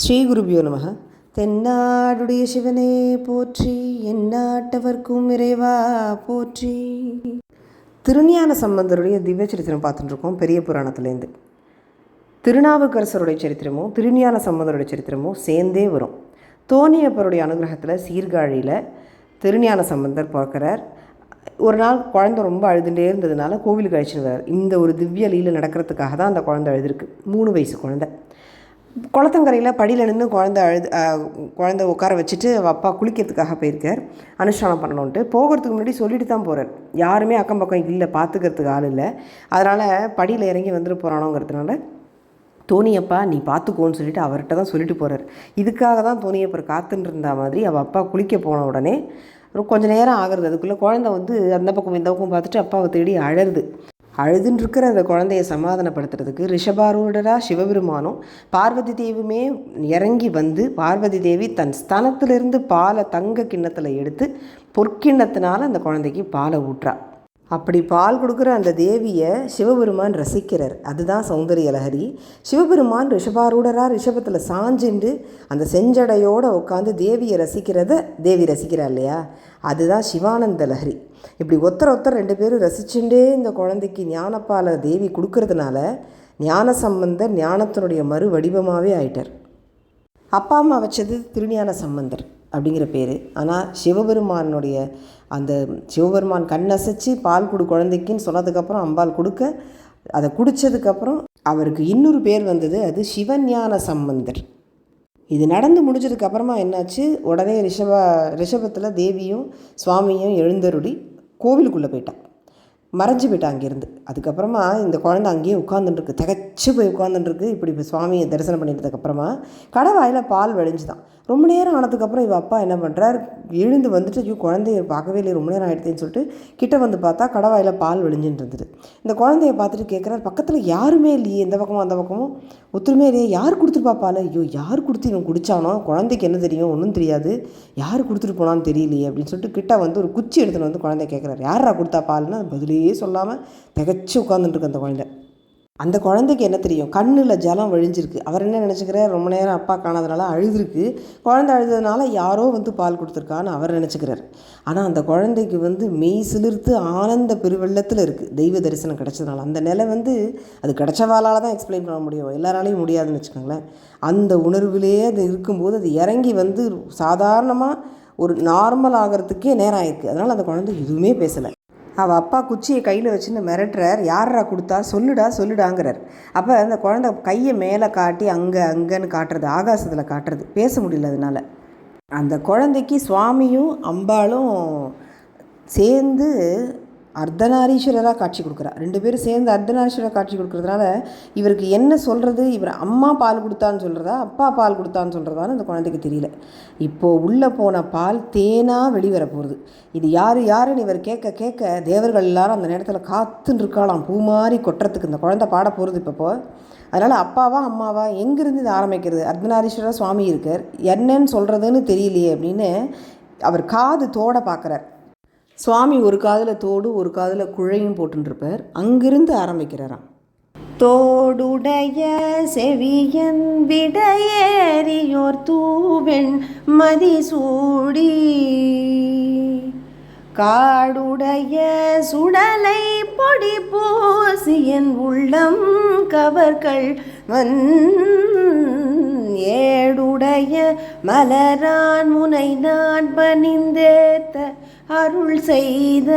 ஸ்ரீ குருபியோ நமக. தென்னாடுடைய சிவனே போற்றி எந்நாட்டவர்க்கும் இறைவா போற்றி. திருஞான சம்பந்தருடைய திவ்ய சரித்திரம் பார்த்துட்டு இருக்கோம் பெரிய புராணத்துலேருந்து திருநாவுக்கரசருடைய சரித்திரமும் திருஞான சம்பந்தருடைய சரித்திரமும் சேர்ந்தே வரும். தோணியப்பருடைய அனுகிரகத்தில் சீர்காழியில் திருஞான சம்பந்தர் பிறக்கிறார். ஒரு நாள் குழந்தை ரொம்ப அழுதுகிட்டே இருந்ததுனால கோவிலுக்கு அழைச்சிட்டு வர்றார். இந்த ஒரு திவ்ய லீல நடக்கிறதுக்காக தான் அந்த குழந்தை அழுதுருக்கு. மூணு வயசு குழந்தை. குளத்தங்கரையில் படியில் நின்று குழந்த அழுது குழந்த குழந்தை உட்கார வச்சுட்டு அவள் அப்பா குளிக்கிறதுக்காக போயிருக்கார். அனுஷ்டானம் பண்ணணுன்ட்டு போகிறதுக்கு முன்னாடி சொல்லிட்டு தான் போகிறார் யாருமே அக்கம் பக்கம் இல்லை பார்த்துக்கிறதுக்கு ஆள் இல்லை. அதனால் படியில் இறங்கி வந்துட்டு போகிறானோங்கிறதுனால தோணியப்பா நீ பார்த்துக்கோன்னு சொல்லிட்டு அவர்கிட்ட தான் சொல்லிட்டு போகிறார் இதுக்காக தான் தோனியப்பர் காத்துன்னு இருந்த மாதிரி அவள் அப்பா குளிக்க போன உடனே கொஞ்சம் நேரம் ஆகுறது. அதுக்குள்ளே குழந்தை வந்து அந்த பக்கம் இந்த பக்கம் பார்த்துட்டு அப்பாவை தேடி அழறுது. அழுதுன்னு இருக்கிற அந்த குழந்தைய சமாதானப்படுத்துறதுக்கு ரிஷபாரூடரா சிவபெருமானும் பார்வதி தேவியுமே இறங்கி வந்து பார்வதி தேவி தன் ஸ்தனத்திலிருந்து பாலை தங்க கிண்ணத்தில் எடுத்து பொற்கிண்ணத்தினால அந்த குழந்தைக்கு பாலை ஊற்றா. அப்படி பால் கொடுக்குற அந்த தேவியை சிவபெருமான் ரசிக்கிறார். அதுதான் சௌந்தரிய லஹரி. சிவபெருமான் ரிஷபாரூடராக ரிஷபத்தில் சாஞ்சுண்டு அந்த செஞ்சடையோடு உட்காந்து தேவியை ரசிக்கிறத தேவி ரசிக்கிறா இல்லையா? அதுதான் சிவானந்த லஹரி. இப்படி ஒருத்தர் ஒருத்தர் ரெண்டு பேரும் ரசிச்சுட்டே இந்த குழந்தைக்கு ஞானப்பால தேவி கொடுக்கறதுனால ஞான சம்பந்தர் ஞானத்தினுடைய மறு வடிவமாகவே ஆயிட்டார். அப்பா அம்மா வச்சது திருஞான சம்பந்தர் அப்படிங்கிற பேர். ஆனால் சிவபெருமானுடைய அந்த சிவபெருமான் கண்ணசைச்சு பால் கொடு குழந்தைக்குன்னு சொன்னதுக்கப்புறம் அம்பாள் கொடுக்க அதை குடித்ததுக்கப்புறம் அவருக்கு இன்னொரு பேர் வந்தது அது சிவஞான சம்பந்தர். இது நடந்து முடிஞ்சதுக்கப்புறமா என்னாச்சு உடனே ரிஷப ரிஷபத்தில் தேவியும் சுவாமியும் எழுந்தருளி கோவிலுக்குள்ளே போயிட்டான். மறைஞ்சு போயிட்டான் அங்கேருந்து அதுக்கப்புறமா இந்த குழந்தை அங்கேயே உட்காந்துட்டுருக்கு திகச்சு போய் உட்காந்துட்டுருக்கு இப்படி இப்போ சுவாமியை தரிசனம் பண்ணிட்டதுக்கப்புறமா கடவாயில் பால் வழிஞ்சுதான் ரொம்ப நேரம் ஆனதுக்கப்புறம் இவ அப்பா என்ன பண்ணுறார் எழுந்து வந்துட்டு ஐயோ குழந்தைய பார்க்கவே இல்லை ரொம்ப நேரம் ஆகிடுதுன்னு சொல்லிட்டு கிட்ட வந்து பார்த்தா கடவாயில் பால் வழிஞ்சுட்டு இருந்தது. இந்த குழந்தைய பார்த்துட்டு கேட்குறாரு பக்கத்தில் யாருமே இல்லையே இந்த பக்கமும் அந்த பக்கமும் ஒத்துருமே இல்லையே யார் கொடுத்துருப்பா பால்? ஐயோ யார் கொடுத்து இவன் குடித்தானோ குழந்தைக்கு என்ன தெரியும்? ஒன்றும் தெரியாது. யார் கொடுத்துட்டு போனான்னு தெரியலையே அப்படின்னு சொல்லிட்டு கிட்ட வந்து ஒரு குச்சி எடுத்துன்னு வந்து குழந்தைய கேட்குறாரு யாரா கொடுத்தா பால்னா பதிலே சொல்லாமல் திகச்சு உட்காந்துட்டு இருக்கு அந்த குழந்தை. அந்த குழந்தைக்கு என்ன தெரியும்? கண்ணில் ஜலம் வழிஞ்சிருக்கு. அவர் என்ன நினச்சிக்கிறார்? ரொம்ப நேரம் அப்பா காணாதனால அழுதுருக்கு. குழந்தை அழுததுனால யாரோ வந்து பால் கொடுத்துருக்கான்னு அவர் நினச்சிக்கிறார். ஆனால் அந்த குழந்தைக்கு வந்து மெய் சிலிர்த்து ஆனந்த பெருவெள்ளத்தில் இருக்குது தெய்வ தரிசனம் கிடச்சதுனால. அந்த நிலை வந்து அது கிடச்சவாலால் தான் எக்ஸ்பிளைன் பண்ண முடியும். எல்லாராலையும் முடியாதுன்னு வச்சுக்கோங்களேன். அந்த உணர்விலேயே அது இருக்கும்போது அது இறங்கி வந்து சாதாரணமாக ஒரு நார்மல் ஆகிறதுக்கே நேரம் ஆயிருக்கு. அதனால் அந்த குழந்தை எதுவுமே பேசலை. அவள் அப்பா குச்சியை கையில் வச்சுன்னு மிரட்டுறார். யாரா கொடுத்தா? சொல்லுடா சொல்லுடாங்கிறார். அப்போ அந்த குழந்தை கையை மேலே காட்டி அங்கே அங்கேன்னு காட்டுறது ஆகாசத்தில் காட்டுறது. பேச முடியல அதனால். அந்த குழந்தைக்கு சுவாமியும் அம்பாளும் சேர்ந்து அர்த்தநாரீஸ்வரராக காட்சி கொடுக்குறா. ரெண்டு பேரும் சேர்ந்து அர்த்தநாரீஸ்வரராக காட்சி கொடுக்குறதுனால இவருக்கு என்ன சொல்கிறது இவர் அம்மா பால் கொடுத்தான்னு சொல்கிறதா அப்பா பால் கொடுத்தான்னு சொல்கிறதான்னு அந்த குழந்தைக்கு தெரியல. இப்போது உள்ளே போன பால் தேனாக வெளிவர போகிறது இது யார் யாருன்னு இவர் கேட்க கேட்க தேவர்கள் எல்லாரும் அந்த நேரத்தில் காத்துன்னு இருக்காளாம். பூ மாதிரி கொட்டுறதுக்கு இந்த குழந்தை பாட போகிறது இப்போ அதனால் அப்பாவா அம்மாவா எங்கேருந்து இது ஆரம்பிக்கிறது? அர்த்தநாரீஸ்வரர் சுவாமி இருக்கார். என்னன்னு சொல்கிறதுன்னு தெரியலையே அப்படின்னு அவர் காது தோட பார்க்குறார் சுவாமி ஒரு காதில் தோடு ஒரு காதில் குழையும் போட்டுருப்பார் அங்கிருந்து ஆரம்பிக்கிறாராம். தோடுடைய செவியன் விடையேறியோர் தூவெண் மதிசூடி. காடுடைய சுடலை பொடி பூசியன் உள்ளம் கவர்கள் வன் ஏடுடைய மலரான் முனை நான் பணிந்தேத்த அருள் செய்த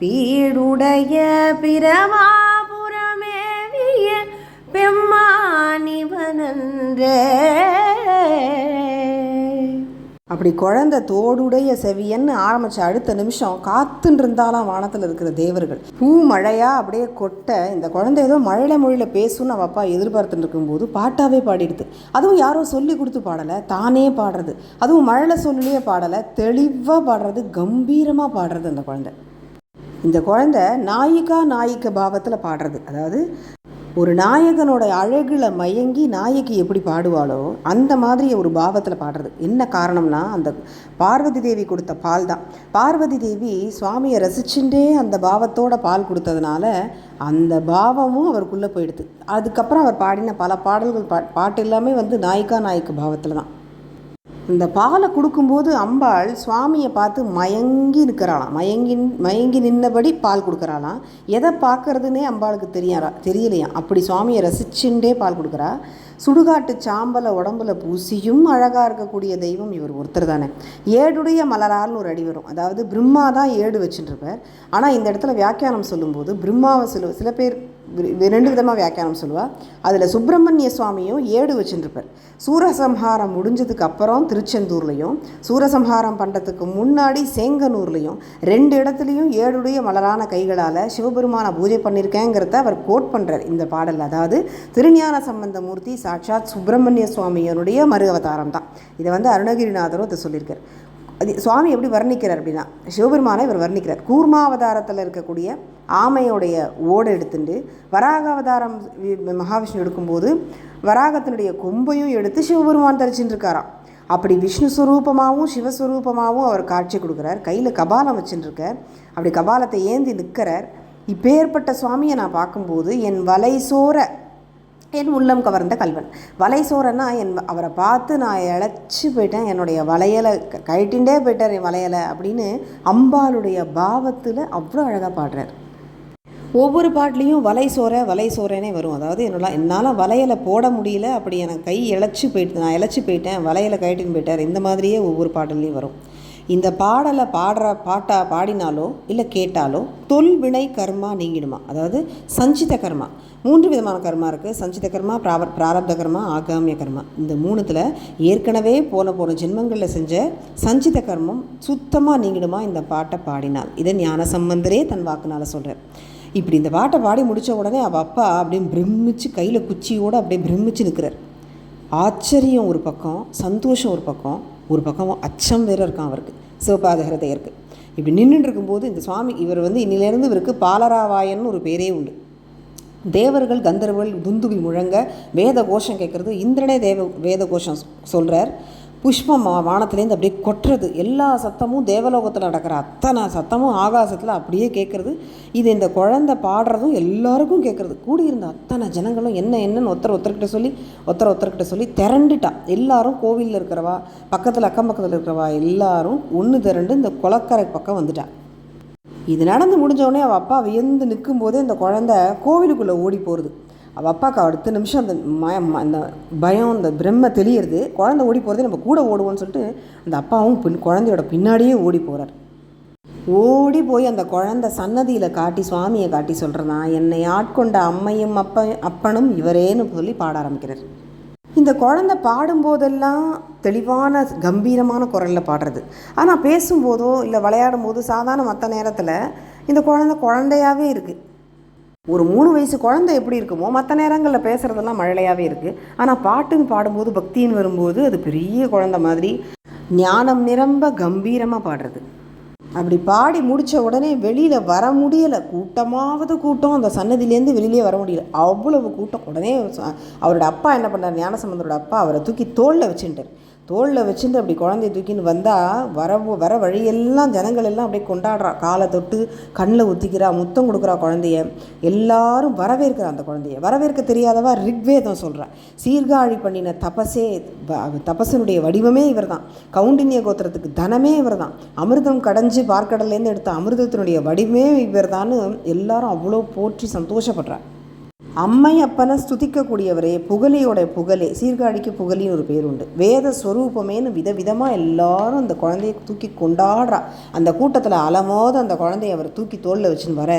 வீடுடைய பிரமாபுரமேவிய பெம்மானிவனன்றே. அப்படி குழந்த தோடுடைய செவியன்னு ஆரம்பித்த அடுத்த நிமிஷம் காத்துன்னு இருந்தாலாம் வானத்தில் இருக்கிற தேவர்கள். பூ மழையா அப்படியே கொட்ட இந்த குழந்தை ஏதோ மழையில மொழியில் பேசுன்னு அவள் அப்பா எதிர்பார்த்துட்டு இருக்கும்போது பாட்டாவே பாடிடுது. அதுவும் யாரோ சொல்லி கொடுத்து பாடலை தானே பாடுறது. அதுவும் மழையில் சொல்லியே பாடலை தெளிவாக பாடுறது கம்பீரமாக பாடுறது அந்த குழந்தை. இந்த குழந்தை நாயிகா நாயிக்க பாவத்தில் பாடுறது. அதாவது ஒரு நாயகனோட அழகில் மயங்கி நாயகி எப்படி பாடுவாளோ அந்த மாதிரி ஒரு பாவத்தில் பாடுறது. என்ன காரணம்னா அந்த பார்வதி தேவி கொடுத்த பால் தான் பார்வதி தேவி சுவாமியை ரசிச்சுட்டே அந்த பாவத்தோட பால் கொடுத்ததுனால அந்த பாவமும் அவருக்குள்ளே போயிடுது. அதுக்கப்புறம் அவர் பாடின பல பாடல்கள் பா பாட்டு எல்லாமே வந்து நாயிக்கா நாயக்கு பாவத்தில் தான் இந்த பாலை கொடுக்கும்போது அம்பாள் சுவாமியை பார்த்து மயங்கி நிற்கிறாளாம் மயங்கி மயங்கி நின்னபடி பால் கொடுக்குறாளாம். எதை பார்க்கறதுனே அம்பாளுக்கு தெரியாரா தெரியலையாம். அப்படி சுவாமியை ரசிச்சுண்டே பால் கொடுக்குறா. சுடுகாட்டு சாம்பலை உடம்புல பூசியும் அழகாக இருக்கக்கூடிய தெய்வம் இவர் ஒருத்தர் தானே. ஏடுடைய மலரார்னு ஒரு அடி வரும். அதாவது பிரம்மா தான் ஏடு வச்சுட்டுருப்பார் ஆனால் இந்த இடத்துல வியாக்கியானம் சொல்லும்போது பிரம்மாவை சில சில பேர் ரெண்டு விதமாக வியாக்கியானம் சொல்லுவாள் அதில் சுப்பிரமணிய சுவாமியும் ஏடு வச்சுருப்பார் சூரசம்ஹாரம் முடிஞ்சதுக்கு அப்புறம் திருச்செந்தூர்லேயும் சூரசம்ஹாரம் பண்ணுறதுக்கு முன்னாடி சேங்கனூர்லேயும் ரெண்டு இடத்துலையும் ஏடுடைய மலரான கைகளால் சிவபெருமானை பூஜை பண்ணியிருக்கேங்கிறத அவர் கோட் பண்ணுறார் இந்த பாடல் அதாவது திருஞான சம்பந்த மூர்த்தி சாட்சாத் சுப்பிரமணிய சுவாமியனுடைய மறு அவதாரம் தான். இதை வந்து அருணகிரிநாதரும் இதை சொல்லியிருக்கார். அது சுவாமி எப்படி வர்ணிக்கிறார் அப்படின்னா சிவபெருமானை இவர் வர்ணிக்கிறார். கூர்மாவதாரத்தில் இருக்கக்கூடிய ஆமையோடைய ஓடை எடுத்துட்டு வராக அவதாரம் மகாவிஷ்ணு எடுக்கும்போது வராகத்தினுடைய கொம்பையும் எடுத்து சிவபெருமான் தரிச்சுட்டு இருக்காராம் அப்படி விஷ்ணு சுரூபமாகவும் சிவஸ்வரூபமாகவும் அவர் காட்சி கொடுக்குறார். கையில் கபாலம் வச்சுட்டுருக்கார் அப்படி கபாலத்தை ஏந்தி நிற்கிறார் இப்பேற்பட்ட சுவாமியை நான் பார்க்கும்போது என் வலை சோர என் உள்ளம் கவர்ந்த கல்வன். வலைசோரன்னா என் அவரை பார்த்து நான் இழைச்சி போயிட்டேன். என்னுடைய வளையலை க- போயிட்டார் என் வளையலை அப்படின்னு அம்பாளுடைய பாவத்தில் அவ்வளோ அழகாக பாடுறார். ஒவ்வொரு பாட்லேயும் வலை சோற வலை சோறனே வரும். அதாவது என்னோட என்னால் வளையலை போட முடியல. அப்படி எனக்கு கை இழைச்சி போயிட்டு நான் இழைச்சி போயிட்டேன். வளையலை கழட்டின்னு போயிட்டார். இந்த மாதிரியே ஒவ்வொரு பாடல்லையும் வரும். இந்த பாடலை பாடுற பாட்டா பாடினாலோ இல்லை கேட்டாலோ தொல்வினை கர்மா நீங்கிடுமா? அதாவது சஞ்சித கர்மா. மூன்று விதமான கர்மா இருக்குது சஞ்சித கர்மா பிராப பிராரப்த கர்மா ஆகாமிய கர்மா. இந்த மூணுத்தில் ஏற்கனவே போன போன ஜென்மங்களில் செஞ்ச சஞ்சித கர்மம் சுத்தமாக நீங்கிடுமா? இந்த பாட்டை பாடினால். இதை ஞான சம்பந்தரே தன் வாக்குனால் சொல்கிறார் இப்படி இந்த பாட்டை பாடி முடித்த உடனே அவள் அப்பா அப்படியே பிரமிச்சு கையில் குச்சியோடு அப்படியே பிரமிச்சு நிற்கிறார் ஆச்சரியம் ஒரு பக்கம் சந்தோஷம் ஒரு பக்கம் ஒரு பக்கம் அச்சம் வேறு இருக்கான் அவருக்கு. சிவபாத ஹிருதயருக்கு இப்படி நின்றுட்டு இருக்கும்போது இந்த சுவாமி இவர் வந்து இன்னிலேருந்து இவருக்கு பாலராவாயன்னு ஒரு பேரே உண்டு. தேவர்கள் கந்தர்வர்கள் துந்துபி முழங்க வேத கோஷம் கேட்குறது இந்திரனே தேவ வேத கோஷம் சொல்கிறார் புஷ்பம் வானத்துலேருந்து அப்படியே கொட்டுறது. எல்லா சத்தமும் தேவலோகத்தில் நடக்கிற அத்தனை சத்தமும் ஆகாசத்தில் அப்படியே கேட்குறது இது இந்த குழந்தை பாடுறதும் எல்லாருக்கும் கேட்குறது கூடியிருந்த அத்தனை ஜனங்களும் என்ன என்னன்னு ஒருத்தர் ஒருத்தர்கிட்ட சொல்லி ஒருத்தர் ஒருத்தர்கிட்ட சொல்லி திரண்டுட்டா. எல்லாரும் கோவிலில் இருக்கிறவா பக்கத்தில் அக்கம் பக்கத்தில் இருக்கிறவா எல்லாரும் ஒன்று திரண்டு இந்த குளக்கரை பக்கம் வந்துட்டா. இது நடந்து முடிஞ்சோடனே அவள் அப்பா வியந்து நிற்கும் போதே இந்த குழந்தை கோவிலுக்குள்ளே ஓடி போகிறது அவள் அப்பாவுக்கு அடுத்த நிமிஷம் அந்த மயம் அந்த பயம் அந்த பிரம்ம தெளியிறது. குழந்தை ஓடி போகிறதே நம்ம கூட ஓடுவோம்னு சொல்லிட்டு அந்த அப்பாவும் பின் குழந்தையோட பின்னாடியே ஓடி போகிறார் ஓடி போய் அந்த குழந்தை சன்னதியில் காட்டி சுவாமியை காட்டி சொல்கிறதான் என்னை ஆட்கொண்ட அம்மையும் அப்ப அப்பனும் இவரேன்னு சொல்லி பாட ஆரம்பிக்கிறார். இந்த குழந்தை பாடும்போதெல்லாம் தெளிவான கம்பீரமான குரலில் பாடுறது. ஆனால் பேசும்போதோ இல்லை விளையாடும் போது சாதாரண மற்ற நேரத்தில் இந்த குழந்தை குழந்தையாகவே இருக்குது ஒரு மூணு வயசு குழந்தை எப்படி இருக்குமோ மற்ற நேரங்களில் பேசுகிறதெல்லாம் மழலையாகவே இருக்குது ஆனால் பாட்டுன்னு பாடும்போது பக்தின்னு வரும்போது அது பெரிய குழந்தை மாதிரி ஞானம் நிரம்ப கம்பீரமாக பாடுறது. அப்படி பாடி முடித்த உடனே வெளியில் வர முடியலை. கூட்டமாவது கூட்டம். அந்த சன்னதியிலேருந்து வெளியிலே வர முடியல. அவ்வளவு கூட்டம். உடனே அவரோட அப்பா என்ன பண்ணார்? ஞானசம்பந்தரோட அப்பா அவரை தூக்கி தோளில் வச்சுட்டார் தோளில் வச்சுட்டு அப்படி குழந்தைய தூக்கின்னு வந்தால் வர வர வழியெல்லாம் ஜனங்கள் எல்லாம் அப்படியே கொண்டாடுறா. காலை தொட்டு கண்ணில் ஊற்றிக்கிறா முத்தம் கொடுக்குறா குழந்தைய. எல்லாரும் வரவேற்கிறா அந்த குழந்தைய. வரவேற்க தெரியாதவா ரிக்வேதம் சொல்கிறா சீர்காழி பண்ணின தபசே தபசனுடைய வடிவமே இவர் தான் கவுண்டினிய கோத்திரத்துக்கு தனமே இவர் தான் அமிர்தம் கடைஞ்சு பார்க்கடல்லேருந்து எடுத்த அமிர்தத்தினுடைய வடிவமே இவர் எல்லாரும் அவ்வளோ போற்றி சந்தோஷப்படுறா. அம்மை அப்பனை ஸ்துதிக்கக்கூடியவரே புகழையோட புகழே சீர்காழிக்கு புகழின்னு ஒரு பேர் உண்டு வேத ஸ்வரூபமேனு விதவிதமாக எல்லாரும் அந்த குழந்தைய தூக்கி கொண்டாடுறா. அந்த கூட்டத்தில் அலமோத அந்த குழந்தைய அவர் தூக்கி தோளில் வச்சுன்னு வர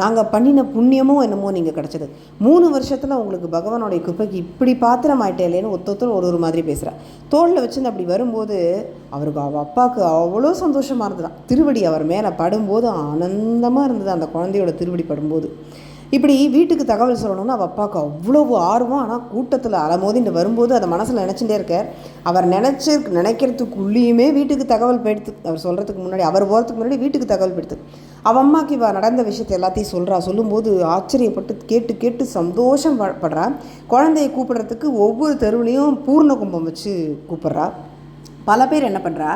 நாங்கள் பண்ணின புண்ணியமோ என்னமோ நீங்கள் கிடச்சது. மூணு வருஷத்தில் உங்களுக்கு பகவானுடைய குப்பைக்கு இப்படி பாத்திரம் ஆயிட்டேலேன்னு ஒத்தொத்தர் ஒரு ஒரு மாதிரி பேசுகிறா தோளில் வச்சுன்னு அப்படி வரும்போது அவருக்கு அவள் அப்பாவுக்கு அவ்வளோ சந்தோஷமாக இருந்ததாம் திருவடி அவர் மேலே படும்போது ஆனந்தமாக இருந்தது அந்த குழந்தையோட திருவடி படும்போது. இப்படி வீட்டுக்கு தகவல் சொல்லணும்னு அவள் அப்பாவுக்கு அவ்வளவு ஆர்வம். ஆனால் கூட்டத்தில் அலமோதின்னு வரும்போது அதை மனசில் நினச்சிட்டே இருக்கார் அவர் நினச்சி நினைக்கிறதுக்குள்ளேயுமே வீட்டுக்கு தகவல் போயிடுத்து அவர் சொல்கிறதுக்கு முன்னாடி அவர் போகிறதுக்கு முன்னாடி வீட்டுக்கு தகவல் போயிடுத்து அவள் அம்மாக்கு இவ நடந்த விஷயத்தை எல்லாத்தையும் சொல்கிறா சொல்லும்போது ஆச்சரியப்பட்டு கேட்டு கேட்டு சந்தோஷம் படுறா. குழந்தையை கூப்பிடுறதுக்கு ஒவ்வொரு தெருவுலேயும் பூர்ண கும்பம் வச்சு கூப்பிட்றா. பல பேர் என்ன பண்ணுறா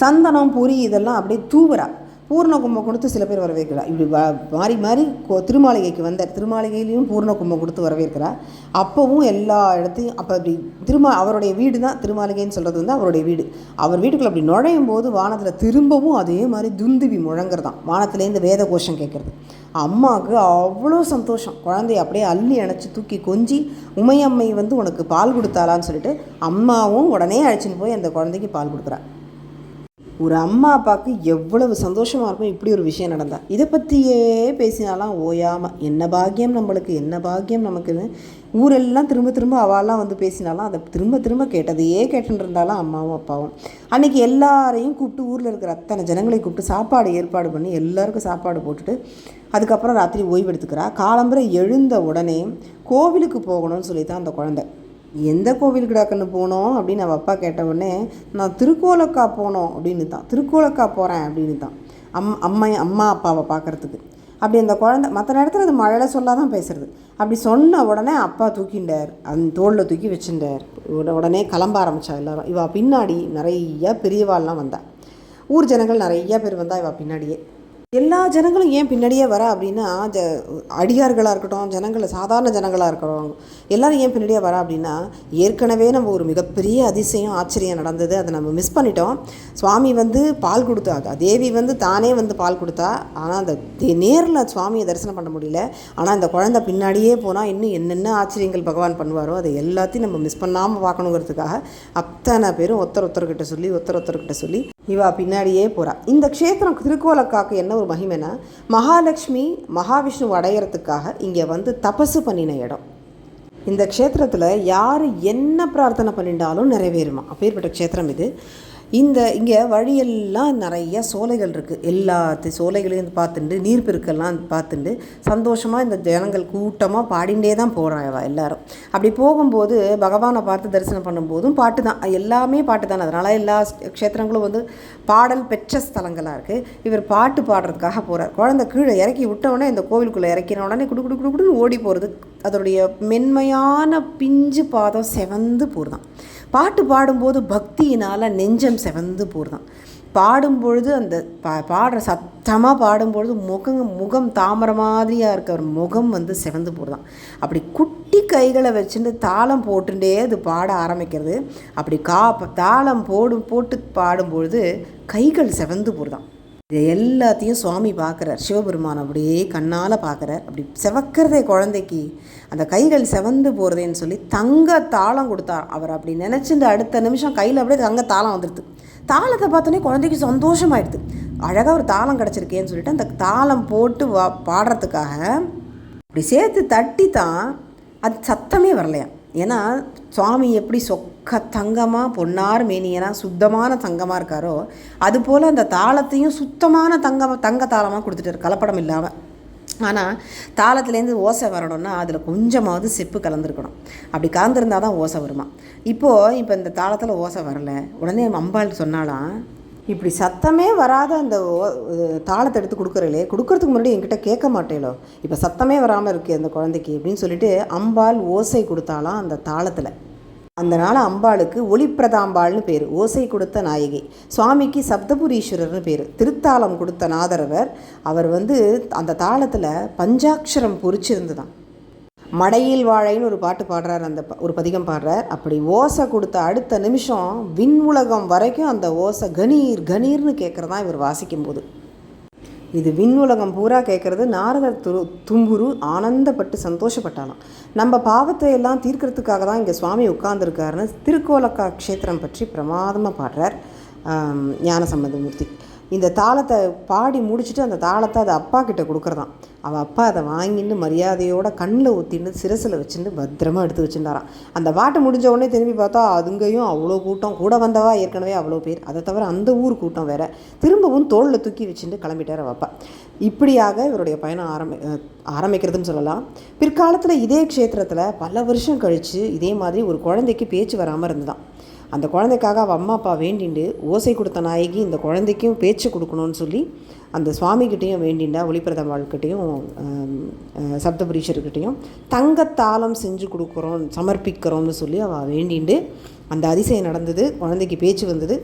சந்தனம் பொறி இதெல்லாம் அப்படியே தூவுறா. பூர்ண கும்பம் கொடுத்து சில பேர் வரவேற்கிறார். இப்படி மாறி மாறி கோ- திருமாளிகைக்கு வந்த திருமாளிகையிலையும் பூர்ண கும்பம் கொடுத்து வரவேற்கிறார். அப்போவும் எல்லா இடத்தையும் அப்போ அப்படி திருமா அவருடைய வீடு தான் திருமாளிகைன்னு சொல்கிறது வந்து அவருடைய வீடு. அவர் வீட்டுக்குள்ளே அப்படி நுழையும் போது வானத்தில் திரும்பவும் அதே மாதிரி துந்துவி முழங்குறதாம். வானத்துலேருந்து வேத கோஷம் கேட்குறது. அம்மாவுக்கு அவ்வளோ சந்தோஷம். குழந்தைய அப்படியே அள்ளி அணைச்சி தூக்கி கொஞ்சி உமையம்மை வந்து உனக்கு பால் கொடுத்தாளான்னு சொல்லிட்டு அம்மாவும் உடனே அழைச்சின்னு போய் அந்த குழந்தைக்கு பால் கொடுக்குறா. ஒரு அம்மா அப்பாவுக்கு எவ்வளவு சந்தோஷமாக இருக்கும் இப்படி ஒரு விஷயம் நடந்தா. இதை பற்றியே பேசினாலாம் ஓயாமல் என்ன பாக்கியம் நம்மளுக்கு என்ன பாக்கியம் நமக்குன்னு. ஊரெல்லாம் திரும்ப திரும்ப அவாலாம் வந்து பேசினாலும் அதை திரும்ப திரும்ப கேட்டதையே கேட்டுட்டு இருந்தாலும் அம்மாவும் அப்பாவும். அன்னைக்கு எல்லாரையும் கூப்பிட்டு ஊரில் இருக்கிற அத்தனை ஜனங்களை கூப்பிட்டு சாப்பாடு ஏற்பாடு பண்ணி எல்லாருக்கும் சாப்பாடு போட்டுட்டு அதுக்கப்புறம் ராத்திரி ஓய்வு எடுத்துக்கிறா காலம்பரை எழுந்த உடனே கோவிலுக்கு போகணும்னு சொல்லி தான் அந்த குழந்தை. எந்த கோவில் டாக்குன்னு போனோம் அப்படின்னு அவள் அப்பா கேட்ட உடனே நான் திருக்கோலக்கா போனோம் அப்படின்னு தான் திருக்கோலக்கா போகிறேன் அப்படின்னு தான் அம் அம்மா அம்மா அப்பாவை பார்க்குறதுக்கு. அப்படி அந்த குழந்தை மற்ற நேரத்தில் அது மழையில் சொல்லாதான் தான் பேசுறது. அப்படி சொன்ன உடனே அப்பா தூக்கிண்டார். அந்த தோளில் தூக்கி வச்சுட்டார் உடனே கிளம்ப ஆரம்பித்தா எல்லாரும். இவள் பின்னாடி நிறைய பெரியவாள்லாம் வந்தா. ஊர் ஜனங்கள் நிறைய பேர் வந்தா இவள் பின்னாடியே. எல்லா ஜனங்களும் ஏன் பின்னாடியே வரா அப்படின்னா ஜ அடியார்களாக இருக்கட்டும் ஜனங்களை சாதாரண ஜனங்களாக இருக்கட்டும் எல்லோரும் ஏன் பின்னாடியே வரா அப்படின்னா ஏற்கனவே நம்ம ஒரு மிகப்பெரிய அதிசயம் ஆச்சரியம் நடந்தது. அதை நம்ம மிஸ் பண்ணிட்டோம். சுவாமி வந்து பால் கொடுத்தா அது தேவி வந்து தானே வந்து பால் கொடுத்தா ஆனால் அந்த நேரில் சுவாமியை தரிசனம் பண்ண முடியல. ஆனால் அந்த குழந்தை பின்னாடியே போனால் இன்னும் என்னென்ன ஆச்சரியங்கள் பகவான் பண்ணுவாரோ அதை எல்லாத்தையும் நம்ம மிஸ் பண்ணாமல் பார்க்கணுங்கிறதுக்காக அத்தனை பேரும் ஒருத்தர் ஒருத்தர்கிட்ட சொல்லி ஒருத்தர் ஒருத்தர்கிட்ட சொல்லி இவா பின்னாடியே போகிறா இந்த க்ஷேத்திரம் திருக்கோலக்காக்கு என்ன ஒரு மகிமைனா மகாலட்சுமி மகாவிஷ்ணு அடையிறதுக்காக இங்கே வந்து தபசு பண்ணின இடம். இந்த க்ஷேத்திரத்தில் யார் என்ன பிரார்த்தனை பண்ணிட்டாலும் நிறைவேறுமா? அப்பேற்பட்ட க்ஷேத்திரம் இது. இந்த இங்கே வழியெல்லாம் நிறைய சோலைகள் இருக்குது எல்லாத்து சோலைகளையும் பார்த்துட்டு நீர்ப்பெருக்கெல்லாம் பார்த்துட்டு சந்தோஷமாக இந்த ஜனங்கள் கூட்டமாக பாடிண்டே தான் போகிறாங்க எல்லாரும். அப்படி போகும்போது பகவானை பார்த்து தரிசனம் பண்ணும்போதும் பாட்டு தான். எல்லாமே பாட்டு தான். அதனால் எல்லா க்ஷேத்திரங்களும் வந்து பாடல் பெற்ற ஸ்தலங்களாக இருக்குது இவர் பாட்டு பாடுறதுக்காக போகிறார் குழந்தை கீழே இறக்கி விட்டவுடனே இந்த கோவிலுக்குள்ளே இறக்கின உடனே குடு குடு குடு குடுன்னு ஓடி போகிறது அதோடைய மென்மையான பிஞ்சு பாதம் செவந்து போகிறதான் பாட்டு பாடும்போது பக்தியினால் நெஞ்சம் செவந்து போகிறதான் பாடும்பொழுது அந்த பா பாடுற சத்தமாக பாடும்பொழுது முகம் முகம் தாமரை மாதிரியாக இருக்கிற முகம் வந்து செவந்து போடுதான் அப்படி குட்டி கைகளை வச்சுட்டு தாளம் போட்டுட்டே அது பாட ஆரம்பிக்கிறது. அப்படி கா தாளம் போடும் போட்டு பாடும்பொழுது கைகள் செவந்து போடுதான் இது எல்லாத்தையும் சுவாமி பார்க்குறார். சிவபெருமான் அப்படியே கண்ணால் பார்க்குறார். அப்படி செவக்கிறதே குழந்தைக்கு. அந்த கைகள் செவந்து போகிறதேன்னு சொல்லி தங்க தாளம் கொடுத்தார். அவர் அப்படி நினச்சிட்டு அடுத்த நிமிஷம் கையில் அப்படியே தங்க தாளம் வந்துடுது தாளத்தை பார்த்தோன்னே குழந்தைக்கு சந்தோஷமாயிடுது. அழகாக ஒரு தாளம் கிடச்சிருக்கேன்னு சொல்லிட்டு அந்த தாளம் போட்டு வா பாடுறதுக்காக அப்படி சேர்த்து தட்டி தான் அது சத்தமே வரலையா ஏன்னா சுவாமி எப்படி க தங்கமாக பொன்னார் மேனியனாக சுத்தமான தங்கமாக இருக்காரோ அதுபோல் அந்த தாளத்தையும் சுத்தமான தங்க தங்க தாளமாக கொடுத்துட்டார். கலப்படம் இல்லாமல் ஆனால் தாளத்துலேருந்து ஓசை வரணும்னா அதில் கொஞ்சமாவது செப்பு கலந்துருக்கணும். அப்படி கலந்துருந்தா தான் ஓசை வருமா? இப்போது இப்போ இந்த தாளத்தில் ஓசை வரல. உடனே அம்பாள் சொன்னாலாம் இப்படி சத்தமே வராத அந்த ஓ- தாளத்தை எடுத்து கொடுக்குறீங்களே கொடுக்கறதுக்கு முன்னாடி என்கிட்ட கேட்க மாட்டேலோ இப்போ சத்தமே வராமல் இருக்குது அந்த குழந்தைக்கு அப்படின்னு சொல்லிட்டு அம்பாள் ஓசை கொடுத்தாலாம் அந்த தாளத்தில். அந்த நாள் அம்பாளுக்கு ஒளிப்பிரதாம்பாள்னு பேர். ஓசை கொடுத்த நாயகி. சுவாமிக்கு சப்தபுரீஸ்வரர்னு பேர். திருத்தாளம் கொடுத்த நாதரவர் அவர் வந்து அந்த தாளத்தில் பஞ்சாட்சரம் பொறிச்சிருந்துதான். மடையில் வாழைன்னு ஒரு பாட்டு பாடுறார் அந்த ப- ஒரு பதிகம் பாடுறார். அப்படி ஓசை கொடுத்த அடுத்த நிமிஷம் விண் உலகம் வரைக்கும் அந்த ஓசை கணீர் கணீர்னு கேட்குறதான் இவர் வாசிக்கும்போது. இது விண் உலகம் பூரா கேட்குறது நாரதர் துரு தும்புரு ஆனந்தப்பட்டு சந்தோஷப்பட்டாலாம் நம்ம பாவத்தை எல்லாம் தீர்க்கறதுக்காக தான் இங்கே சுவாமி உட்கார்ந்துருக்காருன்னு திருக்கோலக்கா க்ஷேத்திரம் பற்றி பிரமாதமாக பாடுறார் ஆம், ஞானசம்பந்தமூர்த்தி. இந்த தாளத்தை பாடி முடிச்சுட்டு அந்த தாளத்தை அது அப்பா கிட்டே கொடுக்குறதான் அவள் அப்பா அதை வாங்கிட்டு மரியாதையோட கண்ணில் ஊற்றின்னு சிரசில் வச்சுட்டு பத்திரமா எடுத்து வச்சுருந்தாராம். அந்த பாட்டு முடிஞ்ச உடனே திரும்பி பார்த்தா அதுங்கேயும் அவ்வளோ கூட்டம். கூட வந்தவா ஏற்கனவே அவ்வளோ பேர். அதை தவிர அந்த ஊர் கூட்டம் வேற. திரும்பவும் தோளில் தூக்கி வச்சுட்டு கிளம்பிட்டார் அவ அப்பா. இப்படியாக இவருடைய பயணம் ஆரம்பி ஆரம்பிக்கிறதுன்னு சொல்லலாம். பிற்காலத்தில் இதே க்ஷேத்திரத்தில் பல வருஷம் கழித்து இதே மாதிரி ஒரு குழந்தைக்கு பேச்சு வராமல் இருந்துதான் அந்த குழந்தைக்காக அவள் அம்மா அப்பா வேண்டிண்டு ஓசை கொடுத்த நாயகி இந்த குழந்தைக்கும் பேச்சு கொடுக்கணும்னு சொல்லி அந்த சுவாமிகிட்டேயும் வேண்டிண்டா ஒளிப்பிரதம்பாள்கிட்டையும் சப்தபுரீஷர்கிட்டையும் தங்கத்தாளம் செஞ்சு கொடுக்குறோம் சமர்ப்பிக்கிறோம்னு சொல்லி அவள் வேண்டிண்டு. அந்த அதிசயம் நடந்தது குழந்தைக்கு பேச்சு வந்தது.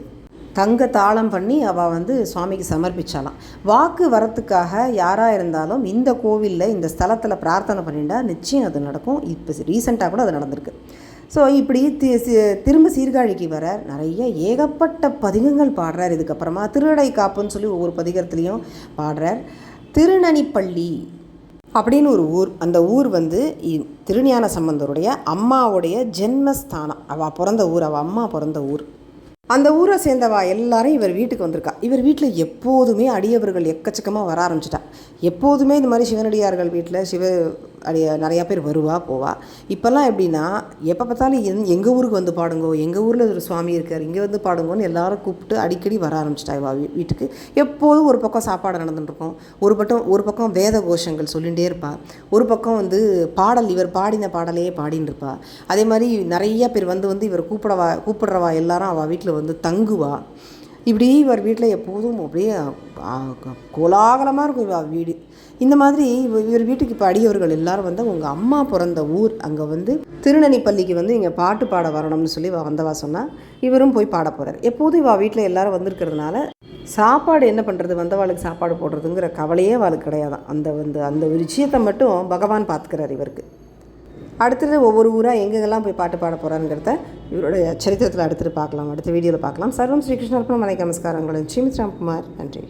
தங்க தாளம் பண்ணி அவள் வந்து சுவாமிக்கு சமர்ப்பிச்சாலாம் வாக்கு வரத்துக்காக யாராக இருந்தாலும் இந்த கோவிலில் இந்த ஸ்தலத்தில் பிரார்த்தனை பண்ணிட்டா நிச்சயம் அது நடக்கும். இப்போ ரீசெண்டாக கூட அது நடந்திருக்கு. ஸோ இப்படி தி திரும்ப சீர்காழிக்கு வர நிறைய ஏகப்பட்ட பதிகங்கள் பாடுறார். இதுக்கப்புறமா திருடை காப்புன்னு சொல்லி ஒவ்வொரு பதிகத்துலேயும் பாடுறார். திருநனிப்பள்ளி அப்படின்னு ஒரு ஊர். அந்த ஊர் வந்து திருஞான சம்பந்தருடைய அம்மாவுடைய ஜென்மஸ்தானம். அவள் பிறந்த ஊர். அவள் அம்மா பிறந்த ஊர். அந்த ஊரை சேர்ந்தவா எல்லாரும் இவர் வீட்டுக்கு வந்திருக்கா. இவர் வீட்டில் எப்போதுமே அடியவர்கள் எக்கச்சக்கமாக வர ஆரம்பிச்சிட்டா எப்போதுமே இந்த மாதிரி சிவனடியார்கள் வீட்டில் சிவ அடிய நிறையா பேர் வருவா போவா. இப்போல்லாம் எப்படின்னா எப்போ பார்த்தாலும் எங் எங்கள் ஊருக்கு வந்து பாடுங்கோ எங்கள் ஊரில் ஒரு சுவாமி இருக்கார் இங்கே வந்து பாடுங்கோன்னு எல்லாரும் கூப்பிட்டு அடிக்கடி வர ஆரம்பிச்சிட்டா இவா வீட்டுக்கு. எப்போதும் ஒரு பக்கம் சாப்பாடு நடந்துட்டுருக்கோம். ஒரு பக்கம் ஒரு பக்கம் வேத கோஷங்கள் சொல்லிகிட்டே இருப்பா. ஒரு பக்கம் வந்து பாடல் இவர் பாடின பாடலையே பாடின்னு இருப்பா அதே மாதிரி நிறைய பேர் வந்து வந்து இவர் கூப்பிடவா கூப்பிடுறவா எல்லாரும் அவள் வீட்டில் வந்து தங்குவா. இப்படி இவர் வீட்டில் எப்போதும் அப்படியே கோலாகலமாக இருக்கும் இவ வீடு. இந்த மாதிரி இவர் வீட்டுக்கு இப்போ அடியவர்கள் எல்லாரும் வந்து உங்கள் அம்மா பிறந்த ஊர் அங்கே வந்து திருநனிப்பள்ளிக்கு வந்து இங்கே பாட்டு பாட வரணும்னு சொல்லி இவ வந்தவா சொன்னால் இவரும் போய் பாட போகிறார் எப்போதும் இவள் வீட்டில் எல்லாரும் வந்திருக்கிறதுனால சாப்பாடு என்ன பண்ணுறது வந்தவாளுக்கு சாப்பாடு போடுறதுங்கிற கவலையே அவளுக்கு கிடையாதான். அந்த வந்து அந்த ஒரு விஷயத்தை மட்டும் பகவான் பார்த்துக்கிறார் இவருக்கு. அடுத்தது ஒவ்வொரு ஊராக எங்கெங்கெல்லாம் போய் பாட்டு பாட போகிறாங்கிறத இவருடைய சரித்திரத்தில் அடுத்தது பார்க்கலாம். அடுத்த வீடியோவில் பார்க்கலாம். சர்வம் ஸ்ரீகிருஷ்ணர்ப்பணம் மலைக்கு நமஸ்காரங்களும் ஸ்ரீமித் ராம்குமார் நன்றி.